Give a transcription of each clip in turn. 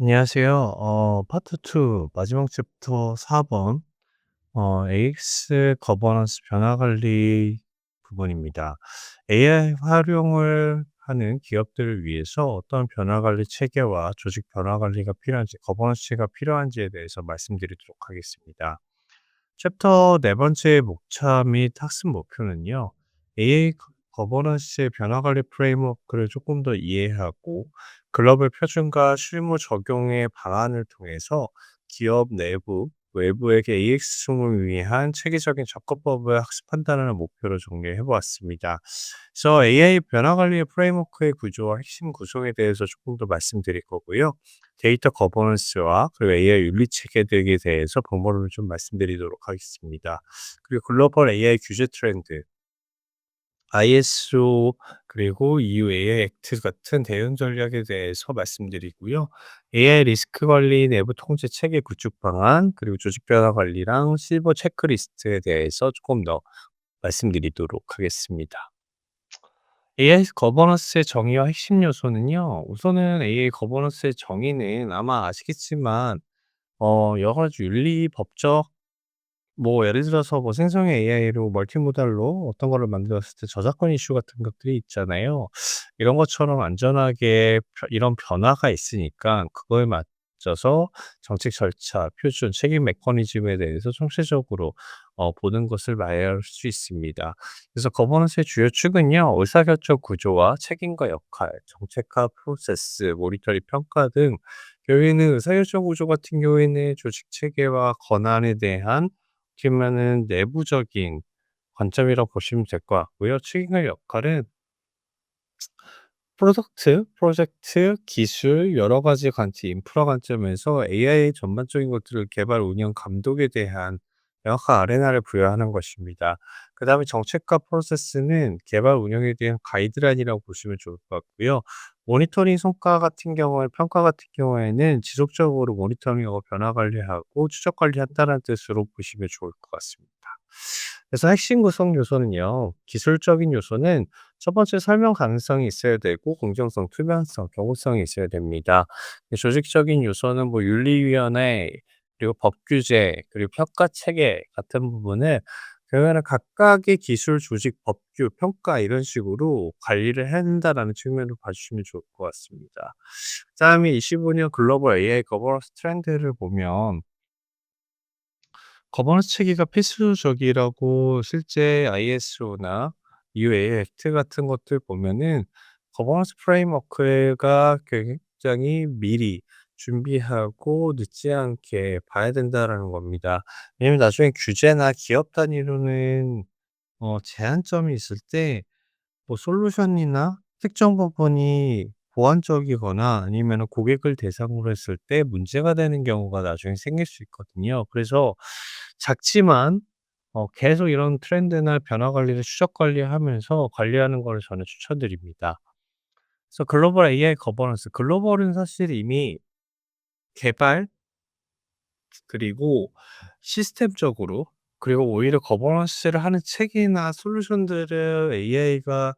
안녕하세요. 어 파트 2 마지막 챕터 4번 어 AX 거버넌스 변화 관리 부분입니다. AI 활용을 하는 기업들을 위해서 어떤 변화 관리 체계와 조직 변화 관리가 필요한지, 거버넌스가 필요한지에 대해서 말씀드리도록 하겠습니다. 챕터 네 번째 목차 및 학습 목표는요. AI 거 거버넌스의 변화 관리 프레임워크를 조금 더 이해하고 글로벌 표준과 실무 적용의 방안을 통해서 기업 내부, 외부에게 AX 승을 위한 체계적인 접근법을 학습한다는 목표로 정리해 보았습니다. 그래서 AI 변화 관리 프레임워크의 구조와 핵심 구성에 대해서 조금 더 말씀드릴 거고요. 데이터 거버넌스와 그리고 AI 윤리 체계들에 대해서 본문을 좀 말씀드리도록 하겠습니다. 그리고 글로벌 AI 규제 트렌드, ISO 그리고 EU AI 액트 같은 대응 전략에 대해서 말씀드리고요. AI 리스크 관리 내부 통제 체계 구축 방안, 그리고 조직 변화 관리랑 실버 체크리스트에 대해서 조금 더 말씀드리도록 하겠습니다. AI 거버넌스의 정의와 핵심 요소는요. 우선은 AI 거버넌스의 정의는 아마 아시겠지만 어 여러 가지 윤리, 법적 뭐 예를 들어서 뭐 생성형 AI로 멀티모달로 어떤 거를 만들었을 때 저작권 이슈 같은 것들이 있잖아요. 이런 것처럼 안전하게 펴 이런 변화가 있으니까 그거에 맞춰서 정책 절차, 표준, 책임 메커니즘에 대해서 총체적으로 어 보는 것을 말할 수 있습니다. 그래서 거버넌스의 주요 축은요. 의사결정 구조와 책임과 역할, 정책화 프로세스, 모니터링 평가 등 결국에는 의사결정 구조 같은 경우에는 조직 체계와 권한에 대한 어떻게 보면은 내부적인 관점이라고 보시면 될 것 같고요. 책임과 역할은 프로덕트, 프로젝트, 기술 여러 가지 관점, 인프라 관점에서 AI 전반적인 것들을 개발, 운영, 감독에 대한 명확한 아레나를 부여하는 것입니다. 그다음에 정책과 프로세스는 개발 운영에 대한 가이드라인이라고 보시면 좋을 것 같고요. 모니터링 성과 같은 경우에 평가 같은 경우에는 지속적으로 모니터링하고 변화 관리하고 추적 관리한다는 뜻으로 보시면 좋을 것 같습니다. 그래서 핵심 구성 요소는요. 기술적인 요소는 첫 번째 설명 가능성이 있어야 되고 공정성, 투명성, 경호성이 있어야 됩니다. 조직적인 요소는 뭐 윤리위원회 그리고 법 규제 그리고 평가 체계 같은 부분을 그러면은 각각의 기술, 조직, 법규, 평가 이런 식으로 관리를 해야 된다라는 측면으로 봐주시면 좋을 것 같습니다. 그다음에 25년 글로벌 AI 거버넌스 트렌드를 보면 거버넌스 체계가 필수적이라고 실제 ISO나 UA 액트 같은 것들 보면은 거버넌스 프레임워크가 굉장히 미리 준비하고 늦지 않게 봐야 된다라는 겁니다. 왜냐면 나중에 규제나 기업 단위로는 어 제한점이 있을 때 뭐 솔루션이나 특정 부분이 보완적이거나 아니면은 고객을 대상으로 했을 때 문제가 되는 경우가 나중에 생길 수 있거든요. 그래서 작지만 어 계속 이런 트렌드나 변화 관리를 추적 관리하면서 관리하는 거를 저는 추천드립니다. 그래서 글로벌 AI 거버넌스 글로벌은 사실 이미 개발 그리고 시스템적으로 그리고 오히려 거버넌스를 하는 체계나 솔루션들을 AI가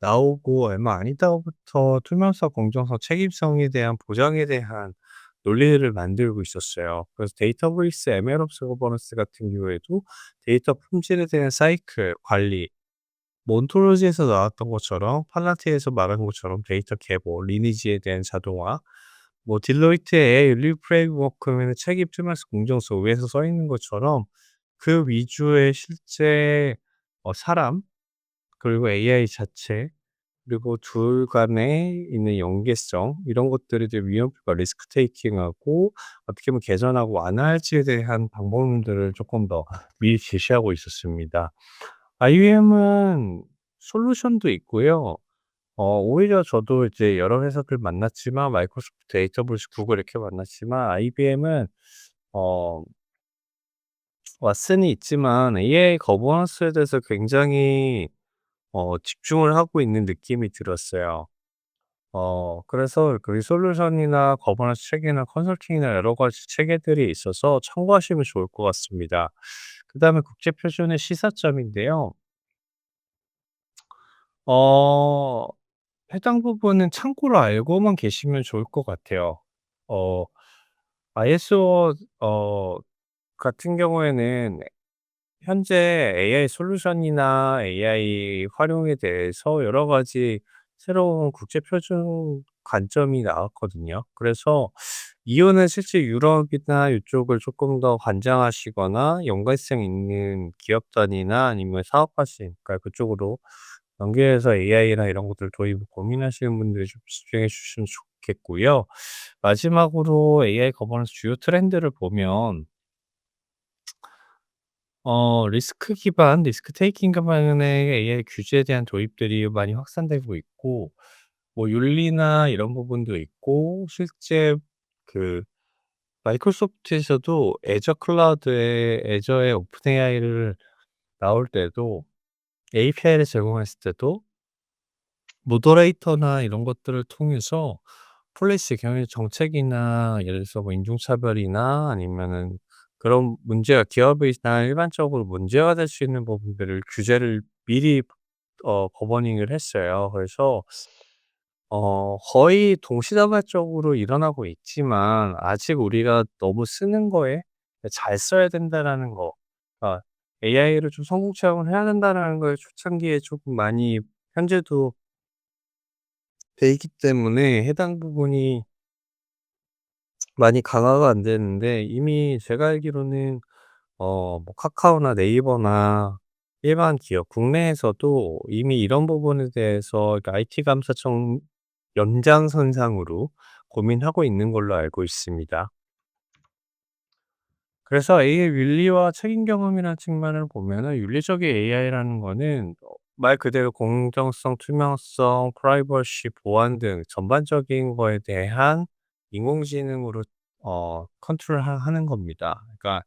나오고 얼마 아니다부터 투명성, 공정성, 책임성에 대한 보장에 대한 논리를 만들고 있었어요. 그래서 데이터베이스 MLOps 거버넌스 같은 경우에도 데이터 품질에 대한 사이클 관리, 뭐 온토로지에서 나왔던 것처럼 팔라티에서 말한 것처럼 데이터 계보, 리니지에 대한 자동화 뭐 딜로이트의 윤리 프레임워크면은 책임, 투명성, 공정성 위에서 써 있는 것처럼 그 위주의 실제 어 사람 그리고 AI 자체 그리고 둘 간에 있는 연계성 이런 것들에 대한 위험과 리스크 테이킹하고 어떻게 하면 개선하고 완화할지에 대한 방법론들을 쪼끔 더 미리 제시하고 있었습니다. IBM은 솔루션도 있고요. 어 오히려 저도 이제 여러 회사들 만났지만 마이크로소프트, AWS, 구글 이렇게 만났지만 IBM은 어 왓슨이 있지만 AI 거버넌스에 대해서 굉장히 어 집중을 하고 있는 느낌이 들었어요. 어 그래서 그 솔루션이나 거버넌스 체계나 컨설팅이나 여러 가지 체계들이 있어서 참고하시면 좋을 것 같습니다. 그다음에 국제 표준의 시사점인데요. 어 해당 부분은 참고로 알고만 계시면 좋을 것 같아요. 어 ISO 어 같은 경우에는 현재 AI 솔루션이나 AI 활용에 대해서 여러 가지 새로운 국제 표준 관점이 나왔거든요. 그래서 이유는 실제 유럽이나 이쪽을 조금 더 관장하시거나 연관성 있는 기업 단위나 아니면 사업하시니까 그쪽으로 연계해서 AI나 이런 것들 도입을 고민하시는 분들이 좀 집중해 주시면 좋겠고요. 마지막으로 AI 거버넌스 주요 트렌드를 보면 어 리스크 기반, 리스크 테이킹 기반의 AI 규제에 대한 도입들이 많이 확산되고 있고 뭐 윤리나 이런 부분도 있고 실제 그 마이크로소프트에서도 애저 클라우드에 애저의 오픈 AI를 나올 때도 API를 제공했을 때도 모더레이터나 이런 것들을 통해서 폴리시 경영 정책이나 예를 들어서 뭐 인종차별이나 아니면은 그런 문제가 기업이나 일반적으로 문제가 될 수 있는 부분들을 규제를 미리 어 거버닝을 했어요. 그래서 어 거의 동시다발적으로 일어나고 있지만 아직 우리가 너무 쓰는 거에 잘 써야 된다라는 거 그러니까 'AI를 좀 성공 체험을 해야 된다.'라는 걸 초창기에 조금 많이 현재도 돼 있기 때문에 해당 부분이 많이 강화가 안 되는데 이미 제가 알기로는 어 뭐 카카오나 네이버나 일반 기업 국내에서도 이미 이런 부분에 대해서 그 IT 감사청 연장선상으로 고민하고 있는 걸로 알고 있습니다. 그래서 AI 윤리와 책임 경험이라는 측면을 보면은 윤리적인 AI라는 거는 어 말 그대로 공정성, 투명성, 프라이버시, 보안 등 전반적인 거에 대한 인공지능으로 어 컨트롤하 하는 겁니다. 그러니까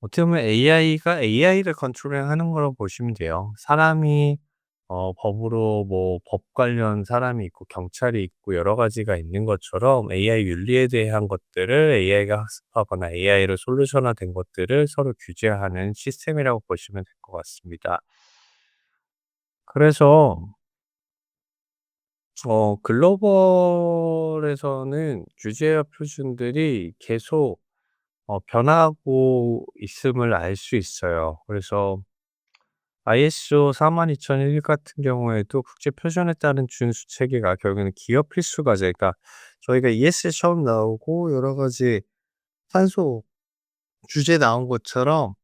어떻게 보면 AI가 AI를 컨트롤하는 거라고 보시면 돼요. 사람이 어 법으로 뭐 법 관련 사람이 있고 경찰이 있고 여러 가지가 있는 것처럼 AI 윤리에 대한 것들을 AI가 학습하거나 AI로 솔루션화된 것들을 서로 규제하는 시스템이라고 보시면 될 것 같습니다. 그래서 어 글로벌에서는 규제와 표준들이 계속 어 변하고 있음을 알 수 있어요. 그래서 ISO 42001 같은 경우에도 국제 표준에 따른 준수 체계가 결국에는 기업 필수 과제 그러니까 저희가 ESG 처음 나오고 여러 가지 탄소 규제 나온 것처럼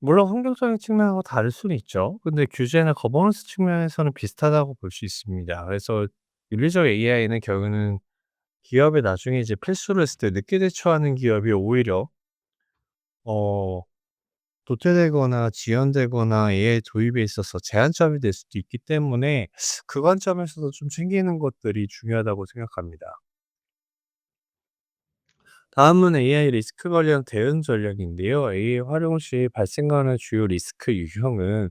물론 환경적인 측면하고 다를 수는 있죠. 근데 규제나 거버넌스 측면에서는 비슷하다고 볼 수 있습니다. 그래서 윤리적 AI는 결국에는 기업에 나중에 이제 필수로 했을 때 늦게 대처하는 기업이 오히려 어 도태되거나 지연되거나 AI 도입에 있어서 제한점이 될 수도 있기 때문에 그 관점에서도 좀 챙기는 것들이 중요하다고 생각합니다. 다음은 AI 리스크 관련 대응 전략인데요. AI 활용 시 발생하는 주요 리스크 유형은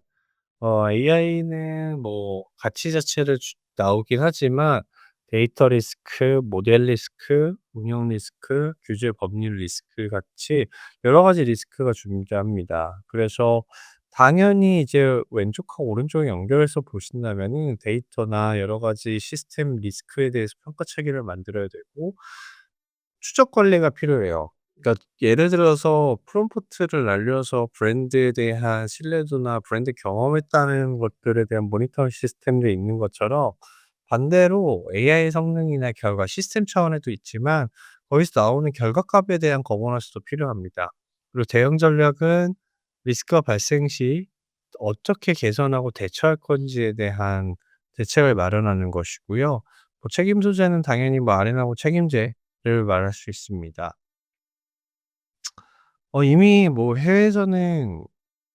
어 AI는 뭐 가치 자체를 주 나오긴 하지만 데이터 리스크, 모델 리스크, 운영 리스크, 규제 법률 리스크 같이 여러 가지 리스크가 존재합니다. 그래서 당연히 이제 왼쪽하고 오른쪽 연결해서 보신다면은 데이터나 여러 가지 시스템 리스크에 대해서 평가 체계를 만들어야 되고 추적 관리가 필요해요. 그러니까 예를 들어서 프롬프트를 날려서 브랜드에 대한 신뢰도나 브랜드 경험했다는 것들에 대한 모니터링 시스템도 있는 것처럼 반대로 AI 성능이나 결과 시스템 차원에도 있지만 거기서 나오는 결과값에 대한 거버넌스도 필요합니다. 그리고 대응 전략은 리스크가 발생 시 어떻게 개선하고 대처할 건지에 대한 대책을 마련하는 것이고요. 뭐 책임 소재는 당연히 뭐 아ren하고 책임제를 말할 수 있습니다. 어 이미 뭐 해외에서는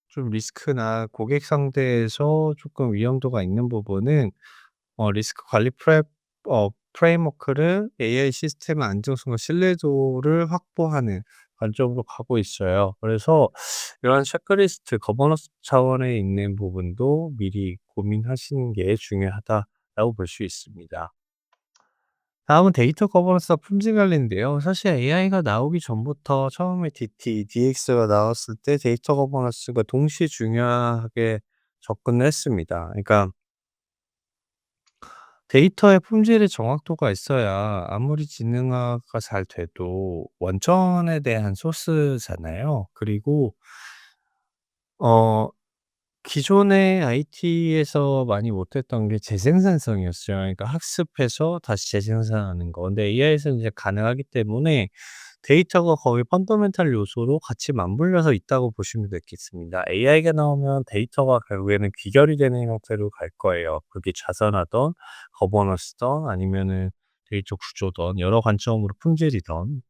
좀 리스크나 고객 상대에서 조금 위험도가 있는 부분은 어 리스크 관리 프레 어 프레임워크를 AI 시스템의 안정성과 신뢰도를 확보하는 관점으로 가고 있어요. 그래서 이런 체크리스트 거버넌스 차원에 있는 부분도 미리 고민하시는 게 중요하다라고 볼 수 있습니다. 다음은 데이터 거버넌스와 품질 관리인데요. 사실 AI가 나오기 전부터 처음에 DT, DX가 나왔을 때 데이터 거버넌스가 동시에 중요하게 접근을 했습니다. 그러니까 데이터의 품질의 정확도가 있어야 아무리 지능화가 잘 돼도 원천에 대한 소스잖아요. 그리고 어 기존의 IT에서 많이 못했던 게 재생산성이었어요. 그러니까 학습해서 다시 재생산하는 거. 근데 AI에서는 이제 가능하기 때문에 데이터가 거의 펀더멘탈 요소로 같이 맞물려서 있다고 보시면 되겠습니다. AI가 나오면 데이터가 결국에는 귀결이 되는 형태로 갈 거예요. 그게 자선하든 거버넌스든 아니면은 데이터 구조든 여러 관점으로 품질이든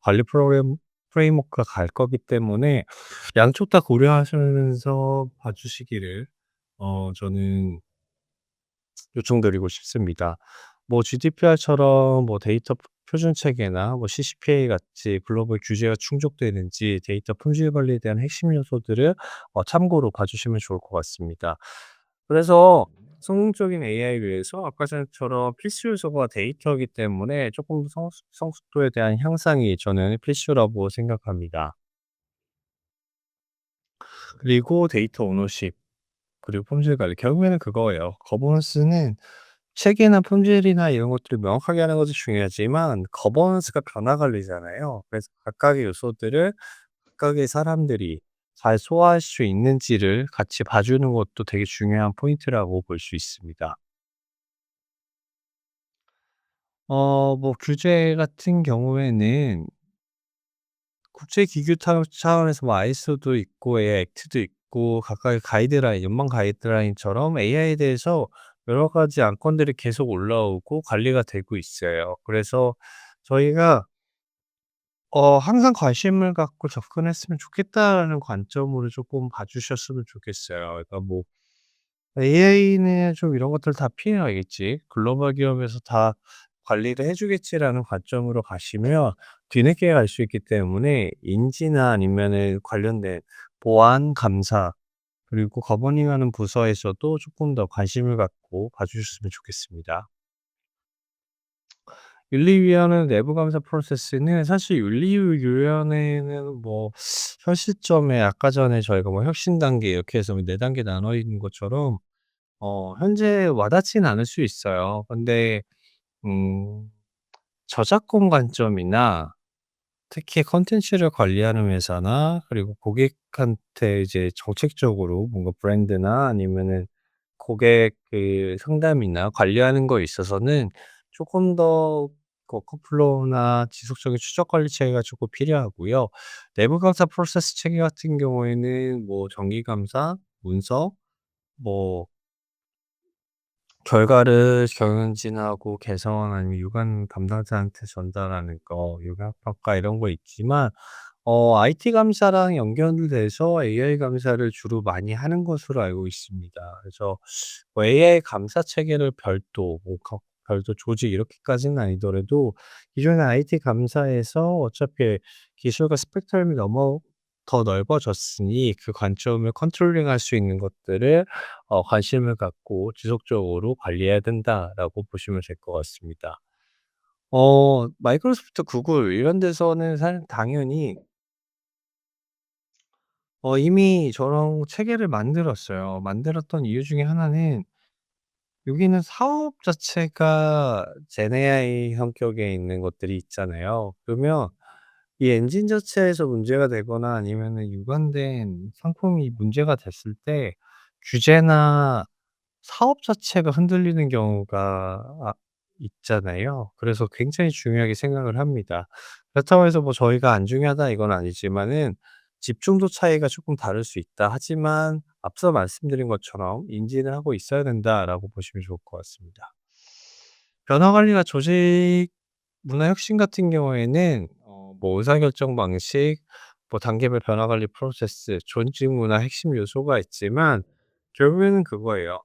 관리 프로그램 프레임워크가 갈 거기 때문에 양쪽 다 고려하시면서 봐 주시기를 어 저는 요청드리고 싶습니다. 뭐 GDPR처럼 뭐 데이터 표 표준 체계나 뭐 CCPA 같이 글로벌 규제가 충족되는지 데이터 품질 관리에 대한 핵심 요소들을 어 참고로 봐 주시면 좋을 것 같습니다. 그래서 성공적인 AI를 위해서 아까 전처럼 필수 요소가 데이터이기 때문에 쪼끔 성숙 성숙도에 대한 향상이 저는 필수라고 생각합니다. 그리고 데이터 오너십 그리고 품질 관리 결국에는 그거예요. 거버넌스는 체계나 품질이나 이런 것들을 명확하게 하는 것도 중요하지만 거버넌스가 변화 관리잖아요. 그래서 각각의 요소들을 각각의 사람들이 잘 소화할 수 있는지를 같이 봐주는 것도 되게 중요한 포인트라고 볼 수 있습니다. 어 뭐 규제 같은 경우에는 국제 기구 타 차원에서 뭐 ISO도 있고 AI 액트도 있고 각각의 가이드라인, 연방 가이드라인처럼 AI에 대해서 여러 가지 안건들이 계속 올라오고 관리가 되고 있어요. 그래서 저희가 어 '항상 관심을 갖고 접근했으면 좋겠다.'라는 관점으로 쪼끔 봐 주셨으면 좋겠어요. 그러니까 뭐 'AI는 좀 이런 것들 다 피해가겠지. 글로벌 기업에서 다 관리를 해 주겠지.'라는 관점으로 가시면 뒤늦게 갈 수 있기 때문에 인지나 아니면은 관련된 보안 감사 그리고 거버닝하는 부서에서도 쪼끔 더 관심을 갖고 봐 주셨으면 좋겠습니다. 윤리위원회 내부 감사 프로세스는 사실 윤리위원회는 뭐 현 시점에 아까 전에 저희가 뭐 혁신 단계 이렇게 해서 4 단계 나눠 있는 것처럼 어 현재 와닿지는 않을 수 있어요. 근데 음 저작권 관점이나 특히 콘텐츠를 관리하는 회사나 그리고 고객한테 이제 정책적으로 뭔가 브랜드나 아니면은 고객 그 상담이나 관리하는 거에 있어서는 쪼끔 더 워크플로우나 지속적인 추적 관리 체계가 쪼끔 필요하고요. 내부 감사 프로세스 체계 같은 경우에는 뭐 정기 감사, 문서 뭐 결과를 경영진하고 개선 아니면 유관 담당자한테 전달하는 거, 요각 평가 이런 거 있지만 어 IT 감사랑 연결돼서 AI 감사를 주로 많이 하는 것으로 알고 있습니다. 그래서 뭐 AI 감사 체계를 별도 뭐거 별도 조직 이렇게까지는 아니더라도 기존의 IT 감사에서 어차피 기술과 스펙트럼이 너무 더 넓어졌으니 그 관점을 컨트롤링할 수 있는 것들을 어 '관심을 갖고 지속적으로 관리해야 된다.'라고 보시면 될 것 같습니다. 어 마이크로소프트, 구글 이런 데서는 사실 당연히 어 이미 저런 체계를 만들었어요. 만들었던 이유 중에 하나는 여기는 사업 자체가 젠 AI 성격에 있는 것들이 있잖아요. 그러면 이 엔진 자체에서 문제가 되거나 아니면은 유관된 상품이 문제가 됐을 때 규제나 사업 자체가 흔들리는 경우가 아 있잖아요. 그래서 굉장히 중요하게 생각을 합니다. 그렇다고 해서 뭐 저희가 안 중요하다 이건 아니지만은 집중도 차이가 쪼끔 다를 수 있다. 하지만 앞서 말씀드린 것처럼 '인지는 하고 있어야 된다.'라고 보시면 좋을 것 같습니다. 변화 관리나 조직 문화 혁신 같은 경우에는 어 뭐 의사결정 방식, 뭐 단계별 변화 관리 프로세스, 조직 문화 핵심 요소가 있지만 결국에는 그거예요.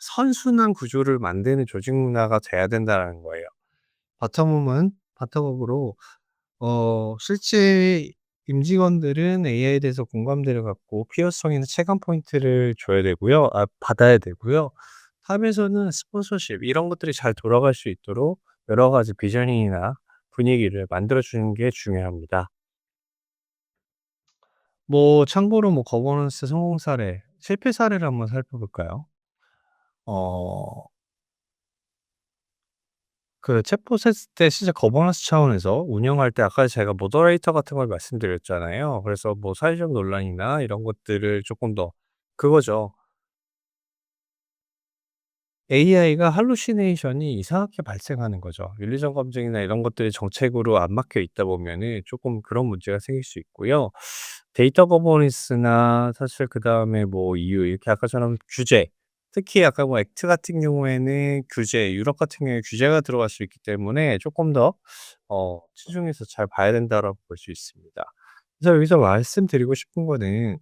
'선순환 구조를 만드는 조직 문화가 돼야 된다.'라는 거예요. 바텀업은 바텀업으로 어 실제 임직원들은 AI에 대해서 공감대를 갖고 필요성이나 체감 포인트를 줘야 되고요. 아 받아야 되고요. 탑에서는 스폰서십 이런 것들이 잘 돌아갈 수 있도록 여러 가지 비저닝이나 분위기를 만들어 주는 게 중요합니다. 뭐 참고로 뭐 거버넌스 성공 사례, 실패 사례를 한번 살펴볼까요? 어 그 챗봇 했을 때 진짜 거버넌스 차원에서 운영할 때 아까 제가 모더레이터 같은 걸 말씀드렸잖아요. 그래서 뭐 사회적 논란이나 이런 것들을 쪼끔 더 그거죠. AI가 할루시네이션이 이상하게 발생하는 거죠. 윤리적 검증이나 이런 것들이 정책으로 안 막혀 있다 보면은 쪼끔 그런 문제가 생길 수 있고요. 데이터 거버넌스나 사실 그다음에 뭐 EU 이렇게 아까처럼 규제 특히 아까 뭐 액트 같은 경우에는 규제 유럽 같은 경우에 규제가 들어갈 수 있기 때문에 쪼끔 더 어 '치중해서 잘 봐야 된다.'라고 볼 수 있습니다. 그래서 여기서 말씀드리고 싶은 거는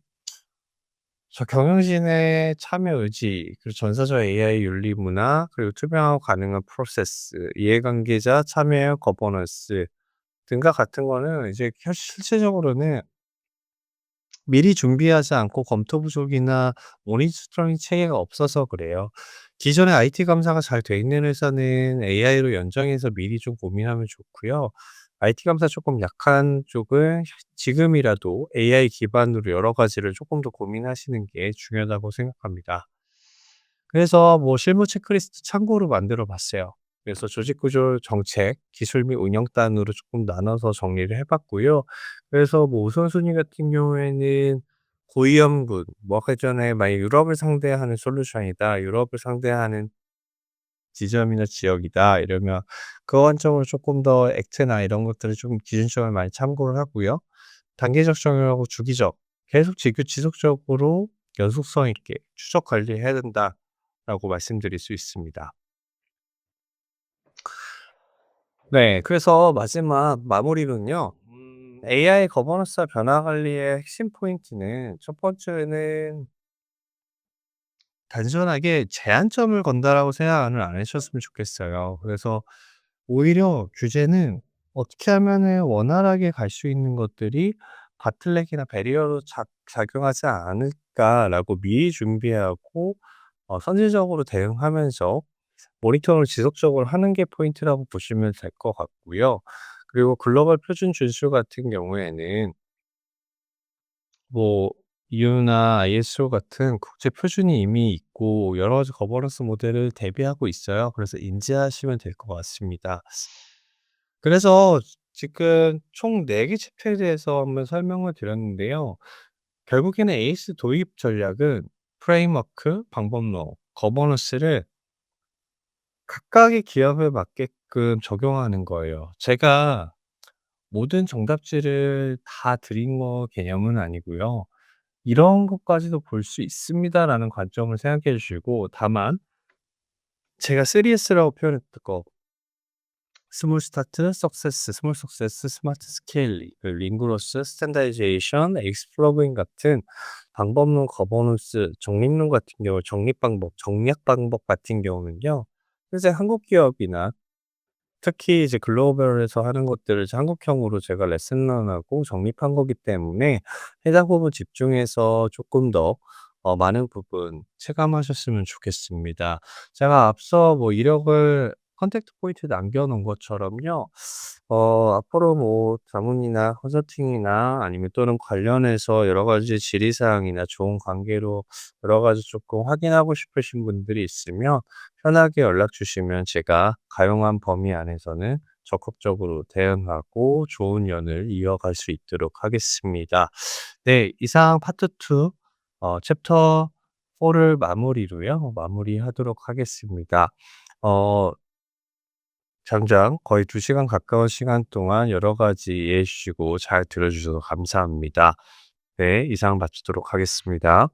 저 경영진의 참여 의지 그리고 전사적 AI 윤리 문화 그리고 투명하고 가능한 프로세스 이해관계자 참여 거버넌스 등과 같은 거는 이제 현 실질적으로는 미리 준비하지 않고 검토 부족이나 모니터링 체계가 없어서 그래요. 기존에 IT 감사가 잘 돼 있는 회사는 AI로 연정해서 미리 좀 고민하면 좋고요. IT 감사 쪼끔 약한 쪽은 지금이라도 AI 기반으로 여러 가지를 쪼끔 더 고민하시는 게 중요하다고 생각합니다. 그래서 뭐 실무 체크리스트 참고로 만들어 봤어요. 그래서 조직 구조 정책, 기술 및 운영단으로 쪼끔 나눠서 정리를 해 봤고요. 그래서 뭐 우선순위 같은 경우에는 고위험군 뭐 아까 전에 만약 '유럽을 상대하는 솔루션이다. 유럽을 상대하는' ' 지점이나 지역이다.' 이러면 그 관점으로 쪼끔 더 액트나 이런 것들을 좀 기준점을 많이 참고를 하고요. 단계적 적용하고 주기적 계속 지그 지속적으로 연속성 있게 추적 관리해야 된다라고 말씀드릴 수 있습니다. 네. 그래서 마지막 마무리는요. 음 AI 거버넌스와 변화 관리의 핵심 포인트는 첫 번째는 단순하게 '제한점을 건다.'라고 생각을 안 하셨으면 좋겠어요. 그래서 오히려 규제는 '어떻게 하면은 원활하게 갈 수 있는 것들이 바틀렉이나 배리어로 작 작용하지 않을까.'라고 미리 준비하고 어 선제적으로 대응하면서 모니터를 지속적으로 하는 게 포인트라고 보시면 될 것 같고요. 그리고 글로벌 표준 준수 같은 경우에는 뭐 EU나 ISO 같은 국제 표준이 이미 있고 여러 가지 거버넌스 모델을 대비하고 있어요. 그래서 인지하시면 될 것 같습니다. 그래서 지금 총 4 개 챕터에 대해서 한번 설명을 드렸는데요. 결국에는 AS 도입 전략은 프레임워크, 방법론, 거버넌스를 각각의 기업에 맞게끔 적용하는 거예요. 제가 모든 정답지를 다 드린 거 개념은 아니고요. ' 이런 것까지도 볼 수 있습니다.'라는 관점을 생각해 주시고 다만 제가 3S라고 표현했던 거 스몰 스타트, 석세스, 스몰 석세스, 스마트 스케일링, 그 링구러스, 스탠다이제이션, 익스플로그인 같은 방법론, 거버넌스, 정립론 같은 경우 정립 방법, 정략 방법 같은 경우는요. 현재 한국 기업이나 특히 이제 글로벌에서 하는 것들을 이제 한국형으로 제가 레슨런하고 정립한 거기 때문에 해당 부분 집중해서 쪼끔 더 어 많은 부분 체감하셨으면 좋겠습니다. 제가 앞서 뭐 이력을 컨택트 포인트에 남겨 놓은 것처럼요. 어 앞으로 뭐 자문이나 컨설팅이나 아니면 또는 관련해서 여러 가지 질의 사항이나 좋은 관계로 여러 가지 쪼끔 확인하고 싶으신 분들이 있으면 편하게 연락 주시면 제가 가용한 범위 안에서는 적극적으로 대응하고 좋은 연을 이어갈 수 있도록 하겠습니다. 네. 이상 파트 2 어 챕터 4 를 마무리로요. 마무리하도록 하겠습니다. 어 당장 거의 2 시간 가까운 시간 동안 여러 가지 이해해 주시고 잘 들어 주셔서 감사합니다. 네. 이상 마치도록 하겠습니다.